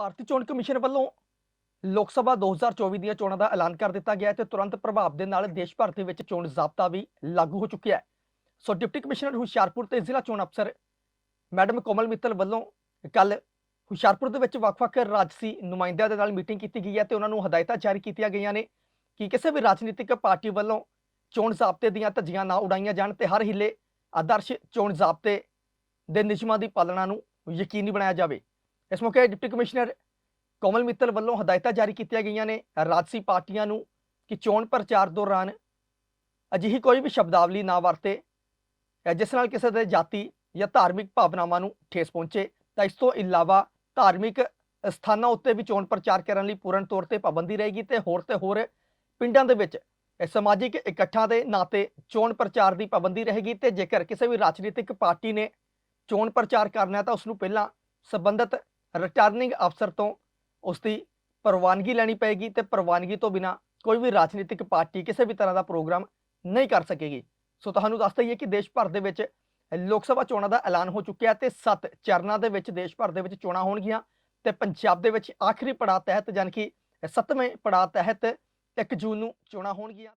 ਭਾਰਤੀ ਚੋਣ ਕਮਿਸ਼ਨ ਵੱਲੋਂ ਲੋਕ ਸਭਾ 2024 ਦੀਆਂ ਚੋਣਾਂ ਦਾ ਐਲਾਨ ਕਰ ਦਿੱਤਾ ਗਿਆ ਹੈ ਤੇ ਤੁਰੰਤ ਪ੍ਰਭਾਵ ਦੇ ਨਾਲ ਦੇਸ਼ ਭਰ ਦੇ ਵਿੱਚ ਚੋਣ ਜ਼ਾਬਤਾ ਵੀ ਲਾਗੂ ਹੋ ਚੁੱਕਿਆ ਹੈ। ਸੋ ਡਿਪਟੀ ਕਮਿਸ਼ਨਰ ਹੁਸ਼ਿਆਰਪੁਰ ਤੇ ਜ਼ਿਲ੍ਹਾ ਚੋਣ ਅਫਸਰ ਮੈਡਮ ਕੋਮਲ ਮਿੱਤਲ ਵੱਲੋਂ ਕੱਲ ਹੁਸ਼ਿਆਰਪੁਰ ਦੇ ਵਿੱਚ ਵੱਖ-ਵੱਖ ਰਾਜਸੀ ਨੁਮਾਇੰਦਿਆਂ ਦੇ ਨਾਲ ਮੀਟਿੰਗ ਕੀਤੀ ਗਈ ਹੈ ਤੇ ਉਹਨਾਂ ਨੂੰ ਹਦਾਇਤਾਂ ਜਾਰੀ ਕੀਤੀਆਂ ਗਈਆਂ ਨੇ ਕਿ ਕਿਸੇ ਵੀ ਰਾਜਨੀਤਿਕ ਪਾਰਟੀ ਵੱਲੋਂ ਚੋਣ ਜ਼ਾਬਤੇ ਦੀਆਂ ਧੱਜੀਆਂ ਨਾ ਉਡਾਈਆਂ ਜਾਣ ਤੇ ਹਰ ਹਿੱਲੇ ਆਦਰਸ਼ ਚੋਣ ਜ਼ਾਬਤੇ ਦੇ ਨਿਯਮਾਂ ਦੀ ਪਾਲਣਾ ਨੂੰ ਯਕੀਨੀ ਬਣਾਇਆ ਜਾਵੇ। ਇਸ ਮੌਕੇ ਡਿਪਟੀ ਕਮਿਸ਼ਨਰ ਕੋਮਲ ਮਿੱਤਲ ਵੱਲੋਂ ਹਦਾਇਤਾਂ ਜਾਰੀ ਕੀਤੀਆਂ ਗਈਆਂ ਨੇ। ਰਾਜਸੀ ਪਾਰਟੀਆਂ ਨੂੰ ਕਿ ਚੋਣ ਪ੍ਰਚਾਰ ਦੌਰਾਨ ਅਜਿਹੀ ਕੋਈ ਵੀ ਸ਼ਬਦਾਵਲੀ ਨਾ ਵਰਤੇ ਜਿਸ ਨਾਲ ਕਿਸੇ ਦੇ ਜਾਤੀ ਜਾਂ ਧਾਰਮਿਕ ਭਾਵਨਾਵਾਂ ਨੂੰ ਠੇਸ ਪਹੁੰਚੇ। ਤਾਂ ਇਸ ਤੋਂ ਇਲਾਵਾ ਧਾਰਮਿਕ ਸਥਾਨਾਂ ਉੱਤੇ ਵੀ ਚੋਣ ਪ੍ਰਚਾਰ ਕਰਨ ਲਈ ਪੂਰਨ ਤੌਰ ਤੇ ਪਾਬੰਦੀ ਰਹੇਗੀ ਤੇ ਹੋਰ ਤੇ ਹੋਰ ਪਿੰਡਾਂ ਦੇ ਵਿੱਚ ਸਮਾਜਿਕ ਇਕੱਠਾਂ ਦੇ ਨਾਂ ਤੇ ਚੋਣ ਪ੍ਰਚਾਰ ਦੀ ਪਾਬੰਦੀ ਰਹੇਗੀ ਤੇ ਜੇਕਰ ਕਿਸੇ ਵੀ ਰਾਜਨੀਤਿਕ ਪਾਰਟੀ ਨੇ ਚੋਣ ਪ੍ਰਚਾਰ ਕਰਨਾ ਤਾਂ ਉਸ ਨੂੰ ਪਹਿਲਾਂ ਸੰਬੰਧਿਤ ਰਿਟਰਨਿੰਗ ਅਫਸਰ ਤੋਂ ਉਸ ਦੀ ਪ੍ਰਵਾਨਗੀ ਲੈਣੀ ਪਏਗੀ ਤੇ ਪ੍ਰਵਾਨਗੀ ਤੋਂ ਬਿਨਾ ਕੋਈ ਵੀ ਰਾਜਨੀਤਿਕ ਪਾਰਟੀ ਕਿਸੇ ਵੀ ਤਰ੍ਹਾਂ ਦਾ ਪ੍ਰੋਗਰਾਮ ਨਹੀਂ ਕਰ ਸਕੇਗੀ। ਸੋ ਤੁਹਾਨੂੰ ਦੱਸ ਦਈਏ ਕਿ ਦੇਸ਼ ਭਰ ਦੇ ਵਿੱਚ ਲੋਕ ਸਭਾ ਚੋਣਾਂ ਦਾ ਐਲਾਨ ਹੋ ਚੁੱਕਿਆ ਤੇ 7 ਚਰਨਾਂ ਦੇ ਵਿੱਚ ਦੇਸ਼ ਭਰ ਦੇ ਵਿੱਚ ਚੋਣਾਂ ਹੋਣਗੀਆਂ ਤੇ ਪੰਜਾਬ ਦੇ ਵਿੱਚ ਆਖਰੀ ਪੜਾਅ ਤਹਿਤ ਜਾਣੀ ਕਿ 7ਵੇਂ ਪੜਾਅ ਤਹਿਤ 1 ਜੂਨ ਨੂੰ ਚੋਣਾਂ ਹੋਣਗੀਆਂ।